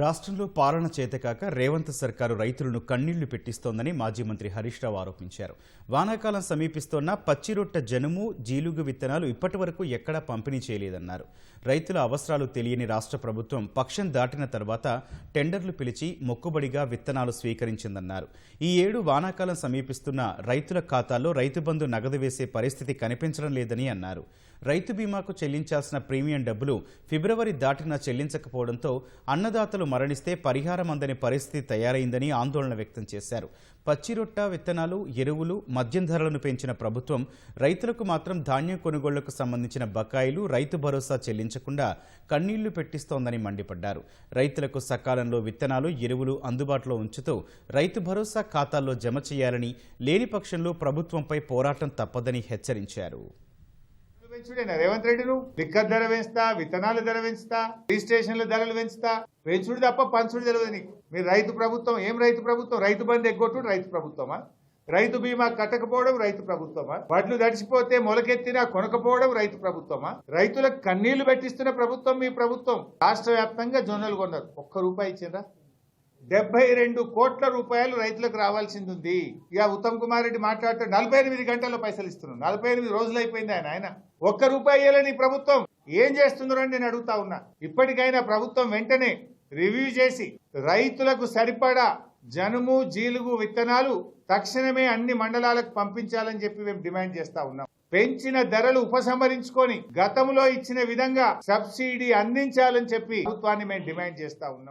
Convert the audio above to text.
రాష్ట్రంలో పాలన చేతకాక రేవంత్ సర్కారు రైతులను కన్నీళ్ళు పెట్టిస్తోందని మాజీ మంత్రి హరీష్ రావు ఆరోపించారు. వానాకాలం సమీపిస్తోన్న పచ్చిరొట్ట జనుము జీలుగు విత్తనాలు ఇప్పటి వరకు ఎక్కడా పంపిణీ చేయలేదన్నారు. రైతుల అవసరాలు తెలియని రాష్ట్ర ప్రభుత్వం పక్షం దాటిన తర్వాత టెండర్లు పిలిచి మొక్కుబడిగా విత్తనాలు స్వీకరించిందన్నారు. ఈ ఏడు వానాకాలం సమీపిస్తున్న రైతుల ఖాతాల్లో రైతు బంధు నగదు వేసే పరిస్థితి కనిపించడం లేదని అన్నారు. రైతు బీమాకు చెల్లించాల్సిన ప్రీమియం డబ్బులు ఫిబ్రవరి దాటినా చెల్లించకపోవడంతో అన్నదాతలు మరణిస్తే పరిహారం అందని పరిస్థితి తయారైందని ఆందోళన వ్యక్తం చేశారు. పచ్చిరొట్ట విత్తనాలు ఎరువులు మద్యం ధరలను పెంచిన ప్రభుత్వం రైతులకు మాత్రం ధాన్యం కొనుగోళ్ళకు సంబంధించిన బకాయిలు రైతు భరోసా చెల్లించకుండా కన్నీళ్ళు పెట్టిస్తోందని మండిపడ్డారు. రైతులకు సకాలంలో విత్తనాలు ఎరువులు అందుబాటులో ఉంచుతూ రైతు భరోసా ఖాతాల్లో జమ చేయాలని లేని పక్షంలో ప్రభుత్వంపై పోరాటం తప్పదని హెచ్చరించారు. పెంచుడేనా రేవంత్ రెడ్డి నువ్వు లిక్కర్ ధర పెంచుతా విత్తనాల ధర పెంచుతా రిజిస్ట్రేషన్ల ధరలు పెంచుతా. పెంచుడు తప్ప పంచుడు తెలియదు నీకు. మీరు రైతు ప్రభుత్వం ఏం రైతు ప్రభుత్వం? రైతు బంధు ఎగ్గొట్టుడు రైతు ప్రభుత్వమా? రైతు బీమా కట్టకపోవడం రైతు ప్రభుత్వమా? వడ్లు దడిచిపోతే మొలకెత్తినా కొనకపోవడం రైతు ప్రభుత్వమా? రైతులకు కన్నీళ్ళు పెట్టిస్తున్న ప్రభుత్వం మీ ప్రభుత్వం. రాష్ట్ర వ్యాప్తంగా జొన్నలు కొన్నారు. ఒక్క రూపాయి ఇచ్చిందా డెబ్బై రెండు కోట్ల రూపాయలు రైతులకు రావాల్సింది ఉంది. ఇక ఉత్తమ్ కుమార్ రెడ్డి మాట్లాడుతూ నలభై ఎనిమిది గంటల్లో పైసలు ఇస్తున్నాడు నలభై ఎనిమిది రోజులు అయిపోయింది ఆయన ఆయన. ఒక్క రూపాయి ఇవ్వలేని ప్రభుత్వం. ఏం చేస్తున్నారని నేను అడుగుతా ఉన్నా. ఇప్పటికైనా ప్రభుత్వం వెంటనే రివ్యూ చేసి రైతులకు సరిపడా జనుము జీలుగు విత్తనాలు తక్షణమే అన్ని మండలాలకు పంపించాలని చెప్పి మేము డిమాండ్ చేస్తా ఉన్నాం. పెంచిన ధరలు ఉపసంహరించుకొని గతంలో ఇచ్చిన విధంగా సబ్సిడీ అందించాలని చెప్పి ప్రభుత్వాన్ని మేము డిమాండ్ చేస్తా ఉన్నాం.